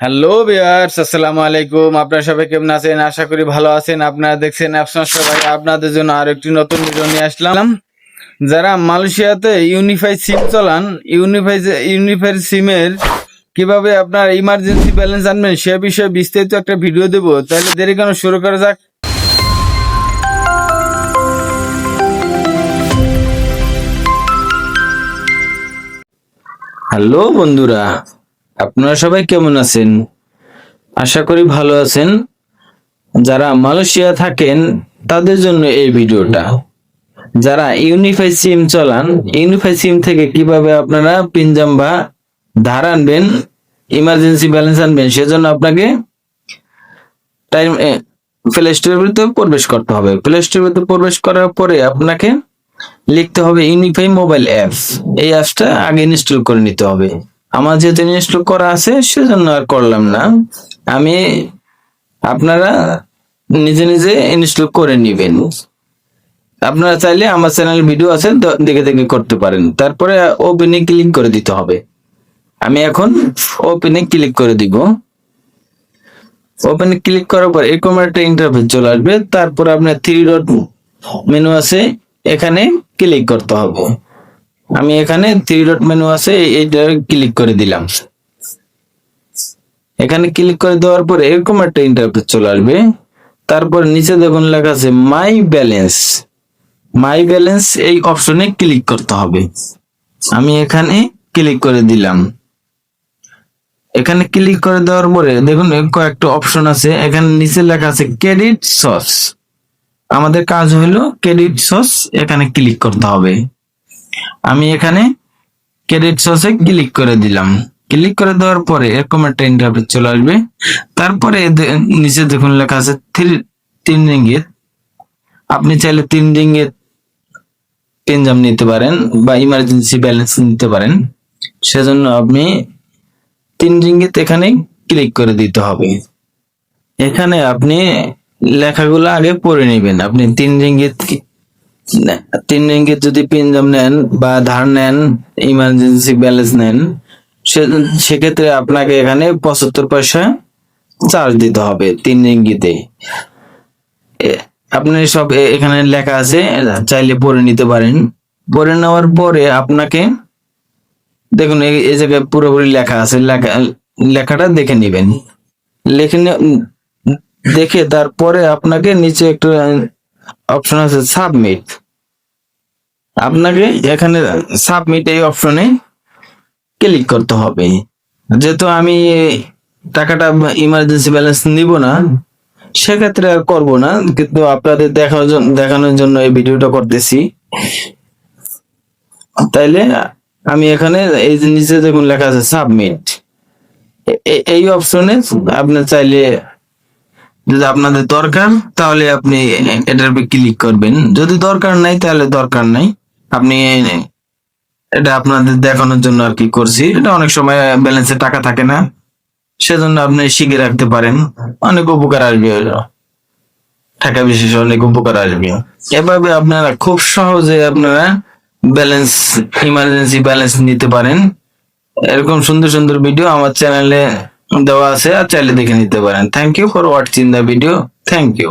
Hello বিয়ার্স আসসালামু আলাইকুম। আপনারা সবাই কেমন আছেন? আশা করি ভালো আছেন। আপনারা দেখছেন আপনার সবাই আপনাদের জন্য আর একটি নতুন ভিডিও নিয়ে আসলাম। যারা মালয়েশিয়াতে ইউনিফাই সিম চালান ইউনিফাই ইউনিফাই সিমের কীভাবে আপনার ইমার্জেন্সি ব্যালেন্স আনবেন সে বিষয়ে বিস্তারিত একটা ভিডিও দেবো। তাহলে দেরি কেন শুরু করা যাক? হ্যালো বন্ধুরা। আপনারা সবাই কেমন আছেন? আশা করি ভালো আছেন। যারা মালয়েশিয়া থাকেন, তাদের জন্য এই ভিডিওটা। যারা ইউনিফাই সিম চালান, ইউনিফাই সিম থেকে কীভাবে আপনারা পিনজাম বা ধার আনবেন ইমার্জেন্সি ব্যালেন্স আনবেন, সেজন্য আপনাকে টাইম প্লে স্টোরের ভিতরে প্রবেশ করতে হবে। প্লে স্টোরের ভিতরে প্রবেশ করার পরে আপনাকে লিখতে হবে ইউনিফাই মোবাইল অ্যাপস এই অ্যাপসটা আগে ইনস্টল করে নিতে হবে। আমার যেহেতু ইনস্টল করা আছে, সেজন্য আর করলাম না। আমি আপনারা নিজে নিজে ইনস্টল করে নিবেন। আপনারা চাইলে আমার চ্যানেল ভিডিও আছে দেখে দেখে করতে পারেন। তারপরে ওপেনে ক্লিক করে দিতে হবে। আমি এখন ওপেনে ক্লিক করে দিব। ওপেনে ক্লিক করার পর এরকম একটা ইন্টারফেস চলে আসবে। তারপর আপনার থ্রি ডট মেনু আছে, এখানে ক্লিক করতে হবে। আমি এখানে থ্রি ডট মেনু আছে, এই- এইটা ক্লিক করে দিলাম। এখানে ক্লিক করে দেওয়ার পরে এরকম একটা ইন্টারফেস চলে আসবে। তারপর নিচে দেখুন লেখা আছে মাই ব্যালেন্স মাই ব্যালেন্স এই অপশনে ক্লিক করতে হবে। আমি এখানে ক্লিক করে দিলাম। এখানে ক্লিক করে দেওয়ার পরে দেখুন কয়েকটা অপশন আছে। এখানে নিচে লেখা আছে ক্রেডিট সস আমাদের কাজ হলো ক্রেডিট সস এখানে ক্লিক করতে হবে। আমি এখানে ক্রেডিট সসে ক্লিক করে দিলাম। ক্লিক করে দেওয়ার পরে এরকম একটা ইন্টারফেস চলে আসবে। তারপরে নিচে দেখুন লেখা আছে থ্রি তিন রিঙ্গিত। আপনি চাইলে তিন রিঙ্গিত পেনজাম নিতে পারেন বা ইমার্জেন্সি ব্যালেন্স নিতে পারেন। সেজন্য আপনি তিন রিঙ্গিত এখানে ক্লিক করে দিতে হবে। এখানে আপনি লেখাগুলো আগে পড়ে নেবেন। আপনি তিন রিঙ্গিত তিন রিঙ্গিত যদি পিনজাম নেন বা ধার নেন ইমার্জেন্সি ব্যালেন্স নেন সেক্ষেত্রে আপনাকে এখানে পঁচাত্তর পয়সা চার্জ দিতে হবে তিন রিঙ্গিতে আপনি সব এখানে লেখা আছে চাইলে পড়ে নিতে পারেন। পড়ে নেওয়ার পরে আপনাকে, দেখুন এই জায়গায় পুরোপুরি লেখা আছে, লেখা, লেখাটা দেখে নেবেন। লেখে দেখে তারপরে আপনাকে নিচে একটা অপশন আছে সাবমিট আপনাকে এখানে সাবমিট এই অপশনে ক্লিক করতে হবে। যেহেতু আমি টাকাটা ইমার্জেন্সি ব্যালেন্স নিব না, সেক্ষেত্রে আর করব না। কিন্তু আপনাদের দেখার দেখানোর জন্য এই ভিডিওটা করতেছি। তাইলে আমি এখানে এই নিচে দেখুন লেখা আছে সাবমিট এই অপশনে আপনি চাইলে যদি আপনাদের দরকার, তাহলে আপনি এটার উপর ক্লিক করবেন। যদি দরকার নাই, তাহলে দরকার নাই। আপনি এটা আপনাদের দেখানোর জন্য আর কি করছি। এটা অনেক সময় ব্যালেন্সে টাকা থাকে না। সেজন্য আপনি শিখে রাখতে পারেন। অনেক উপকার আসবে। টাকা বিশেষ অনেক উপকার আসবে। এভাবে আপনারা খুব সহজে আপনারা ব্যালেন্স ইমার্জেন্সি ব্যালেন্স নিতে পারেন। এরকম সুন্দর সুন্দর ভিডিও আমার চ্যানেলে দেওয়া আছে আর চাইলে দেখে নিতে পারেন thank you for watching the video thank you